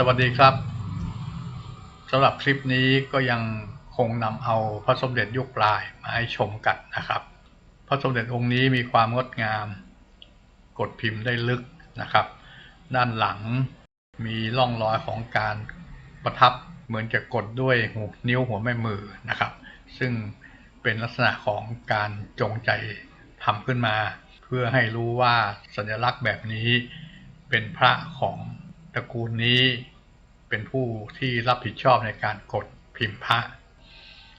สวัสดีครับสำหรับคลิปนี้ก็ยังคงนำเอาพระสมเด็จยุคปลายมาให้ชมกันนะครับ พระสมเด็จองค์นี้มีความงดงาม กดพิมพ์ได้ลึกนะครับ ด้านหลังมีร่องรอยของการประทับเหมือนจะกดด้วยหูนิ้วหัวแม่มือนะครับ ซึ่งเป็นลักษณะของการจงใจทำขึ้นมา เพื่อให้รู้ว่าสัญลักษณ์แบบนี้เป็นพระของ ตระกูลนี้เป็นผู้ที่รับผิดชอบในการกดพิมพ์พระ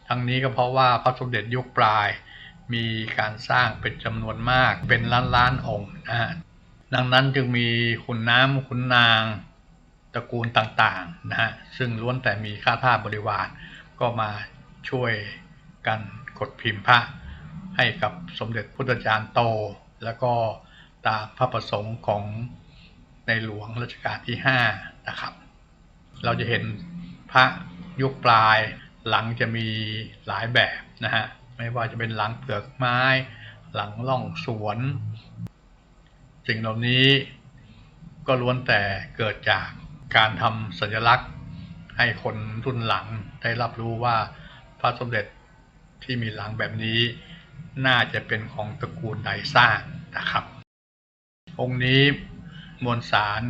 ทั้งนี้ก็เพราะว่าพระสมเด็จยุคปลายมีการสร้างเป็นจำนวนมากเป็นล้านล้านๆองค์นะฮะดังนั้นจึงมีขุนน้ำขุนนางตระกูลต่างๆนะฮะซึ่งล้วนแต่มีข้าทาสบริวารก็มาช่วยกันกดพิมพ์พระ ให้กับสมเด็จพุทธจารย์โต แล้วก็ตามพระประสงค์ของ ในหลวงรัชกาลที่5นะครับ เราจะเห็นพระยุคปลายหลังจะมีหลายแบบนะฮะไม่ว่าจะเป็นหลังเปลือกไม้ หลังล่องสวน สิ่งเหล่านี้ก็ล้วนแต่เกิดจากการทำสัญลักษณ์ให้คนรุ่นหลังได้รับรู้ว่าพระสมเด็จที่มีหลังแบบนี้น่าจะเป็นของตระกูลใดสร้างนะครับ องค์นี้ มวลสาร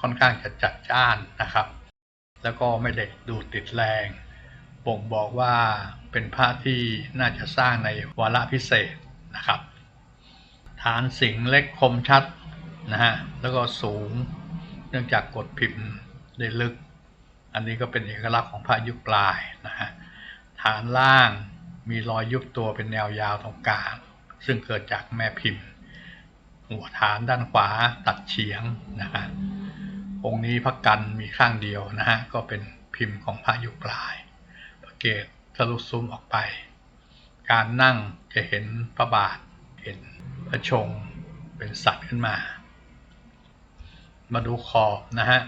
ค่อนข้างจะจัดจ้านนะครับ แล้วก็ไม่ได้ดูดติดแรงบ่งบอกว่าเป็นพระที่น่าจะสร้างในวาระพิเศษนะครับ ฐานสิงเล็กคมชัดนะฮะแล้วก็สูงเนื่องจากกดพิมพ์ได้ลึก อันนี้ก็เป็นเอกลักษณ์ของพระยุคปลายนะฮะฐานล่างมีรอยยุบตัวเป็นแนวยาวตรงกลางซึ่งเกิดจากแม่พิมพ์ หัวฐานด้านขวาตัดเฉียงนะฮะองค์นี้พระกันมีข้างเดียวนะฮะก็เป็นพิมพ์ของพระยุคปลาย พระเกศทะลุซุ้มออกไป การนั่งจะเห็นพระบาทเห็นพระชงเป็นสัตว์ขึ้นมา มาดูขอบนะฮะ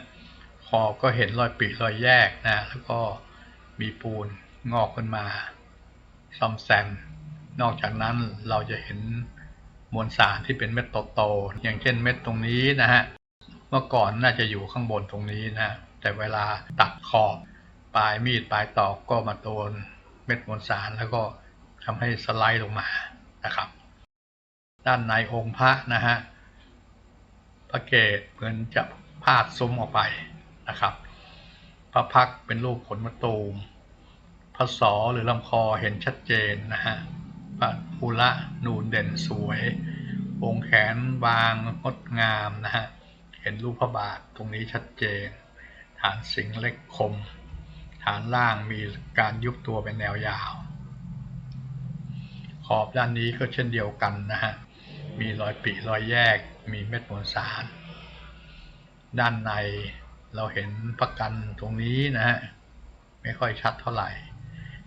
ขอบก็เห็นรอยปีรอยแยกนะแล้วก็มีปูนงอกขึ้นมาซ่อมแซมนอกจากนั้นเราจะเห็น มวลสารที่เป็นเม็ดโตๆอย่างเช่นเม็ดตรงนี้นะฮะเมื่อก่อนน่าจะอยู่ข้างบนตรงนี้นะแต่เวลาตัดขอบปลายมีดปลายตอกก็มาโดนเม็ดมวลสารแล้วก็ทำให้สไลด์ลงมานะครับ ด้านในองค์พระนะฮะพระเกศเหมือนจะพาดซุ้มออกไปนะครับ พระพักเป็นรูปขนมะตูมพระศอหรือลำคอเห็นชัดเจนนะฮะ พระภูระนูนเด่นสวยวงแขนบางงดงามนะฮะ เห็นรูปพระบาทตรงนี้ชัดเจน ฐานสิงเล็กคม ฐานล่างมีการยุบตัวเป็นแนวยาว ขอบด้านนี้ก็เช่นเดียวกันนะฮะ มีรอยปีรอยแยก มีเม็ดมวลสาร ด้านในเราเห็นประกันตรงนี้นะฮะ ไม่ค่อยชัดเท่าไหร่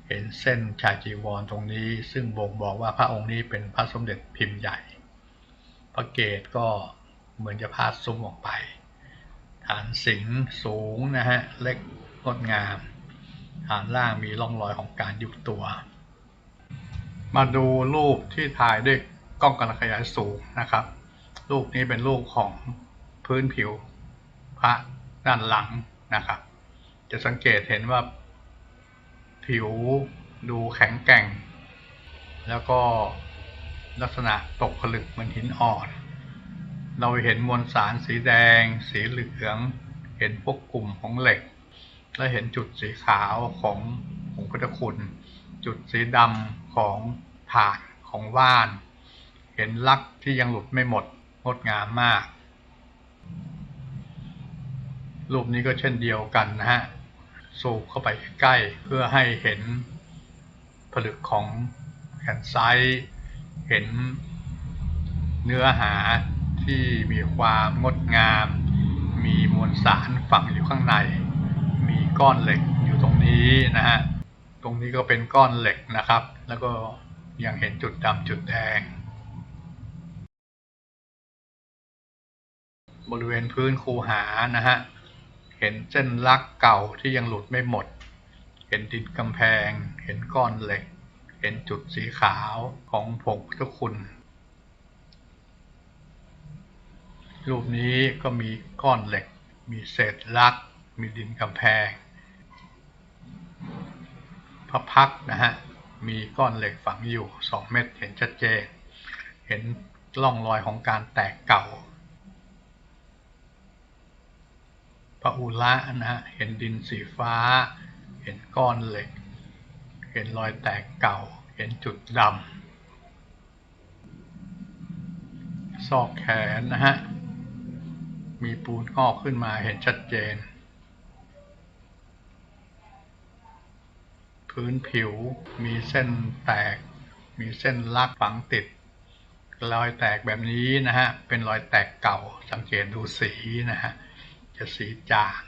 เห็นเส้นชายจีวรตรงนี้ ซึ่งบ่งบอกว่าพระองค์นี้เป็นพระสมเด็จพิมพ์ใหญ่ พระเกศก็เหมือนจะพาดซุ้มออกไป ฐานสิงห์สูงนะฮะเล็กงดงาม ฐานล่างมีร่องรอยของการยุบตัว มาดูรูปที่ถ่ายด้วยกล้องการขยายสูงนะครับ รูปนี้เป็นรูปของพื้นผิวพระด้านหลังนะครับ จะสังเกตเห็นว่า ผิวดูแข็งแกร่ง แล้วก็ลักษณะตกผลึกเหมือนหินอ่อน เราเห็นมวลสารสีแดง สีเหลือง เห็นพวกกลุ่มของเหล็ก และเห็นจุดสีขาวของของพุทธคุณ จุดสีดำของถาดของว่าน เห็นลักที่ยังหลุดไม่หมดงดงามมาก รูปนี้ก็เช่นเดียวกันนะฮะ สูบเข้าไปใกล้เพื่อให้เห็นผลึกของแขนซ้ายเห็นเนื้อหาที่มีความงดงาม มีมวลสารฝังอยู่ข้างใน มีก้อนเหล็กอยู่ตรงนี้นะฮะ ตรงนี้ก็เป็นก้อนเหล็กนะครับ แล้วก็ยังเห็นจุดดำจุดแดง บริเวณพื้นคูหานะฮะ ห็นเส้นลักเก่าที่ยังหลุดไม่หมด เห็นดินกำแพง เห็นก้อนเหล็ก เห็นจุดสีขาวของผงพุทธคุณ รูปนี้ก็มีก้อนเหล็ก มีเศษลัก มีดินกำแพง พระพักนะฮะ มีก้อนเหล็กฝังอยู่2เม็ดเห็นชัดเจน เห็นร่องรอยของการแตกเก่า พระอุระนะฮะเห็นดินสีฟ้า เห็นก้อนเหล็ก เห็นรอยแตกเก่า เห็นจุดดำซอกแขนนะฮะมีปูนงอกขึ้นมาเห็นชัดเจน พื้นผิวมีเส้นแตก มีเส้นลักฝังติด รอยแตกแบบนี้นะฮะ เป็นรอยแตกเก่าสังเกตดูสีนะฮะ จะสีจาง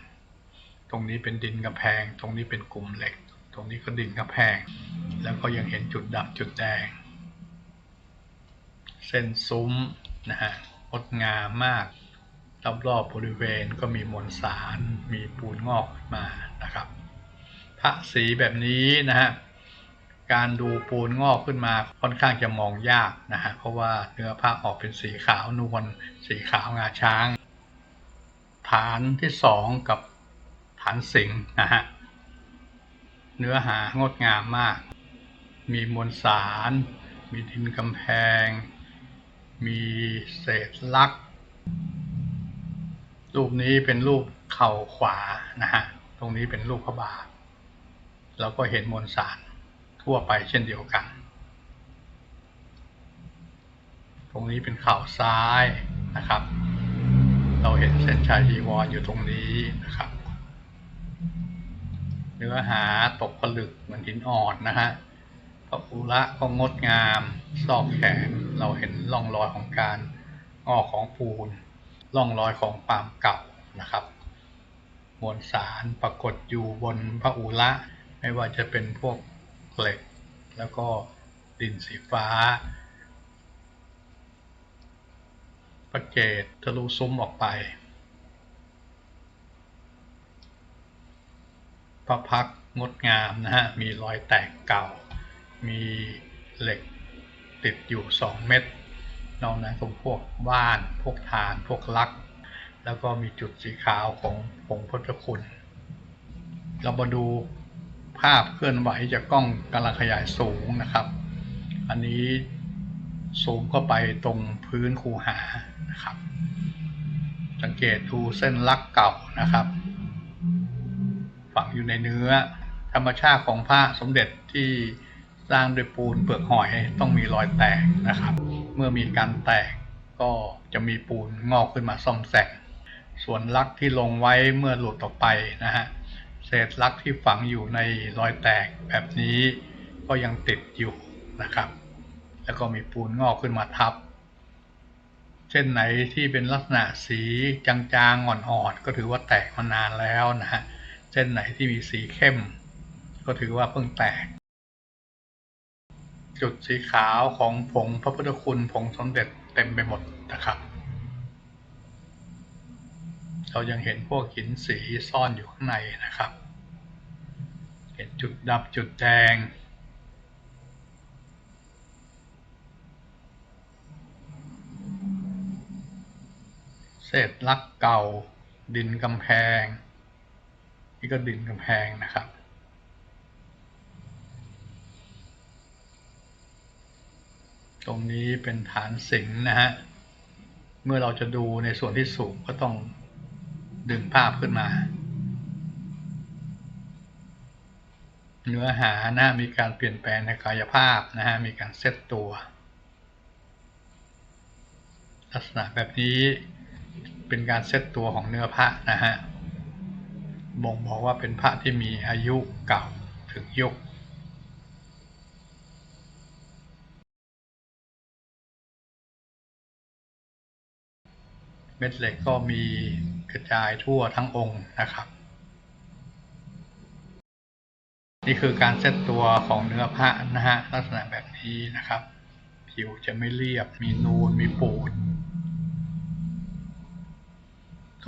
ตรงนี้เป็นดินกำแพง ตรงนี้เป็นกลุ่มเหล็ก ตรงนี้ก็ดินกำแพง แล้วก็ยังเห็นจุดดำจุดแดง เส้นซุ้มนะฮะงดงามมากรอบๆบริเวณก็มีมวลสาร มีปูนงอกมานะครับ พระสีแบบนี้นะฮะ การดูปูนงอกขึ้นมาค่อนข้างจะมองยากนะฮะ เพราะว่าเนื้อพระออกเป็นสีขาวนวล สีขาวงาช้าง ฐานที่สองกับฐานสิงห์นะฮะ เนื้อหางดงามมาก มีมวลสาร มีดินกำแพง มีเศษลัก รูปนี้เป็นรูปเข่าขวานะฮะ ตรงนี้เป็นรูปพระบาท แล้วก็เห็นมวลสารทั่วไปเช่นเดียวกัน ตรงนี้เป็นเข่าซ้ายนะครับ เราเห็นเส้นชายจีวรออยู่ตรงนี้นะครับ เนื้อหาตกผลึกเหมือนหินอ่อนนะฮะพระอุระก็งดงามซอกแขนเราเห็นร่องรอยของการงอกของปูนร่องรอยของความเก่านะครับ มวลสารปรากฏอยู่บนพระอุระไม่ว่าจะเป็นพวกเหล็ก แล้วก็ดินสีฟ้า ป ระเกตทะลุซุ้มออกไป พระพักงดงามนะฮะ มีรอยแตกเก่า มีเหล็กติดอยู่ 2 เม็ดนอกนั้นก็พวกว่าน พวกฐาน พวกลัก แล้วก็มีจุดสีขาวของผงพุทธคุณ เรามาดูภาพเคลื่อนไหวจากกล้องกำลังขยายสูงนะครับ อันนี้ ซูมเข้าไปตรงพื้นคูหานะครับ สังเกตดูเส้นลักเก่านะครับ ฝังอยู่ในเนื้อ ธรรมชาติของพระสมเด็จที่สร้างด้วยปูนเปลือกหอยต้องมีรอยแตกนะครับ เมื่อมีการแตกก็จะมีปูนงอกขึ้นมาซ่อมแซมส่วนลักที่ลงไว้เมื่อหลุดออกไปนะฮะเศษลักที่ฝังอยู่ในรอยแตกแบบนี้ก็ยังติดอยู่นะครับ แล้วก็มีปูนงอกขึ้นมาทับ เส้นไหนที่เป็นลักษณะสีจางๆอ่อนๆก็ถือว่าแตกมานานแล้วนะฮะเส้นไหนที่มีสีเข้ม ก็ถือว่าเพิ่งแตก จุดสีขาวของผงพระพุทธคุณผงสมเด็จเต็มไปหมดนะครับ เรายังเห็นพวกหินสีซ่อนอยู่ข้างในนะครับ เห็นจุดดับจุดแดง เศษลักเก่า ดินกำแพง นี่ก็ดินกำแพงนะครับ ตรงนี้เป็นฐานสิงนะฮะ เมื่อเราจะดูในส่วนที่สูงก็ต้องดึงภาพขึ้นมา เนื้อหานะมีการเปลี่ยนแปลงในกายภาพนะฮะ มีการเซตตัว ลักษณะแบบนี้ เป็นการเซตตัวของเนื้อพระนะฮะ บ่งบอกว่าเป็นพระที่มีอายุเก่าถึงยุคเม็ดเหล็กก็มีกระจายทั่วทั้งองค์นะครับ นี่คือการเซตตัวของเนื้อพระนะฮะลักษณะแบบนี้นะครับ ผิวจะไม่เรียบมีนูนมีปูด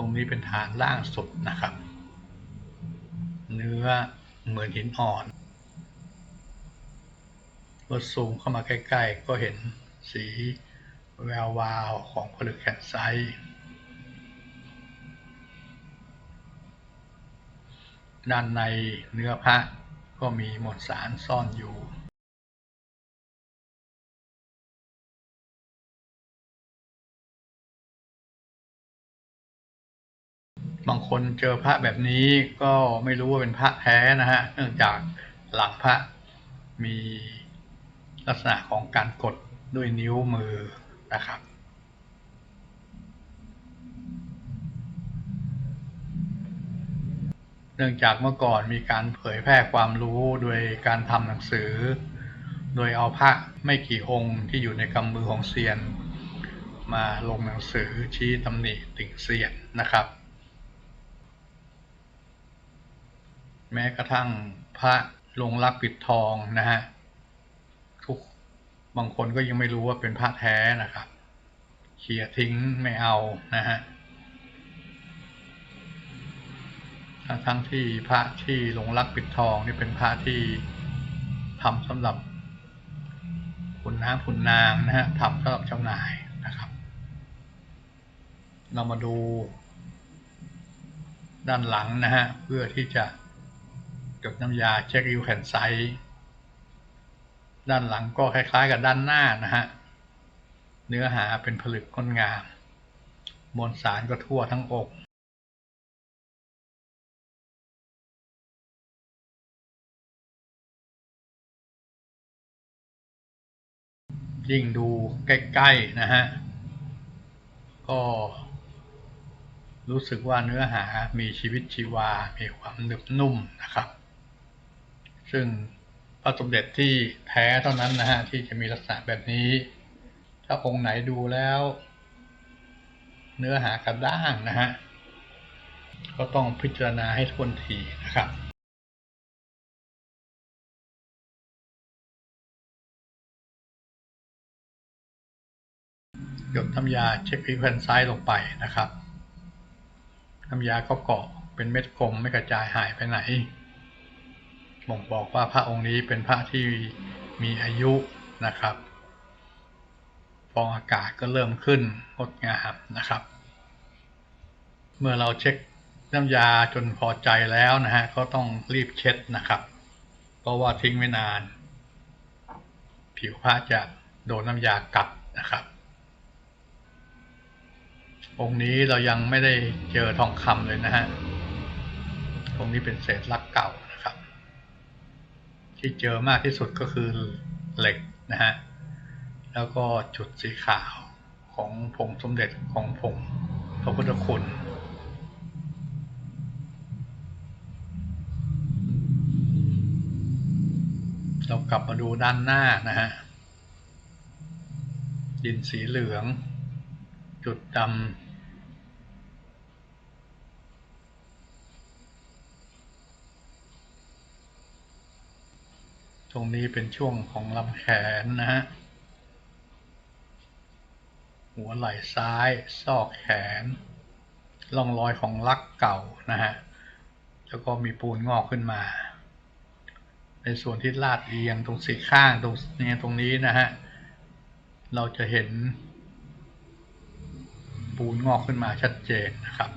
ตรงนี้เป็นฐานล่างสุดนะครับ เนื้อเหมือนหินอ่อนเมื่อซูมเข้ามาใกล้ๆ ก็เห็นสีแวววาวของผลึกแคนไซด้านในเนื้อพระก็มีมวลสารซ่อนอยู่ บางคนเจอพระแบบนี้ก็ไม่รู้ว่าเป็นพระแท้นะฮะ เนื่องจากหลังพระมีลักษณะของการกดด้วยนิ้วมือนะครับ เนื่องจากเมื่อก่อนมีการเผยแพร่ความรู้โดยการทำหนังสือ โดยเอาพระไม่กี่องค์ที่อยู่ในกำมือของเซียน มาลงหนังสือชี้ตำหนิติ่งเซียนนะครับ แม้กระทั่งพระลงรักปิดทองนะฮะทุกบางคนก็ยังไม่รู้ว่าเป็นพระแท้นะครับเขี่ยทิ้งไม่เอานะฮะทั้งทั้งที่พระที่ลงรักปิดทองนี่เป็นพระที่ทำสำหรับขุนน้ำขุนนางนะฮะทำสำหรับเจ้านายนะครับ เรามาดูด้านหลังนะฮะเพื่อที่จะ จดน้ำยาเช็คริวแผ่นไซส์ด้านหลังก็คล้ายๆกับด้านหน้านะฮะ เนื้อหาเป็นผลึกงดงาม มวลสารก็ทั่วทั้งอกยิ่งดูใกล้ๆนะฮะ ก็รู้สึกว่าเนื้อหามีชีวิตชีวา มีความหนึบนุ่มนะครับ ซึ่งพระสมเด็จที่แท้เท่านั้นนะฮะที่จะมีลักษณะแบบนี้ ถ้าองค์ไหนดูแล้ว เนื้อหากระด้างนะฮะก็ต้องพิจารณาให้ทวนทีนะครับหยดน้ำยาเช็คพิแผ่นซ้ายลงไปนะครับ น้ำยาก็เกาะเป็นเม็ดกลมไม่กระจายหายไปไหน บ่งบอกว่าพระองค์นี้เป็นพระที่มีอายุนะครับ ฟองอากาศก็เริ่มขึ้นงดงามนะครับ เมื่อเราเช็คน้ำยาจนพอใจแล้วนะฮะก็ต้องรีบเช็ดนะครับ เพราะว่าทิ้งไม่นาน ผิวพระจะโดนน้ำยากัดนะครับ องค์นี้เรายังไม่ได้เจอทองคำเลยนะฮะองค์นี้เป็นเศษลักเก่า ที่เจอมากที่สุดก็คือเหล็กนะฮะ แล้วก็จุดสีขาวของผงสมเด็จของผงพระพุทธคุณเรากลับมาดูด้านหน้านะฮะ ดินสีเหลือง จุดดำ ตรงนี้เป็นช่วงของลำแขนนะฮะ หัวไหล่ซ้าย ซอกแขนร่องรอยของลักเก่านะฮะ แล้วก็มีปูนงอกขึ้นมา ในส่วนที่ลาดเอียงตรงสีข้างตรงนี้ตรงนี้นะฮะ เราจะเห็นปูนงอกขึ้นมาชัดเจนนะครับ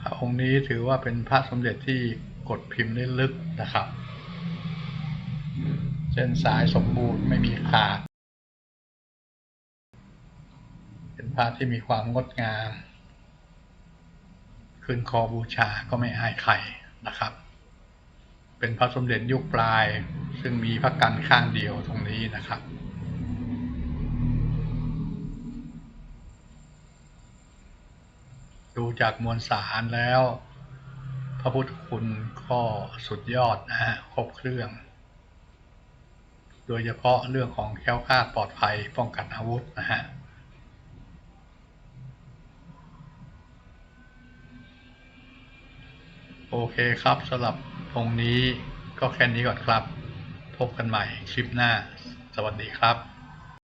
พระ องค์นี้ถือว่าเป็นพระสมเด็จที่กดพิมพ์ได้ลึกนะครับเส้นสายสมบูรณ์ไม่มีขาด เป็นพระที่มีความงดงาม ขึ้นคอบูชาก็ไม่อายใครนะครับ เป็นพระสมเด็จยุคปลาย ซึ่งมีพระกันข้างเดียวตรงนี้นะครับ ดูจากมวลสารแล้ว พระพุทธคุณก็สุดยอดนะฮะครบเครื่อง โดยเฉพาะเรื่องของแค้วคลาดปลอดภัยป้องกันอาวุธนะฮะโอเคครับสำหรับตรงนี้ก็แค่นี้ก่อนครับ พบกันใหม่คลิปหน้า สวัสดีครับ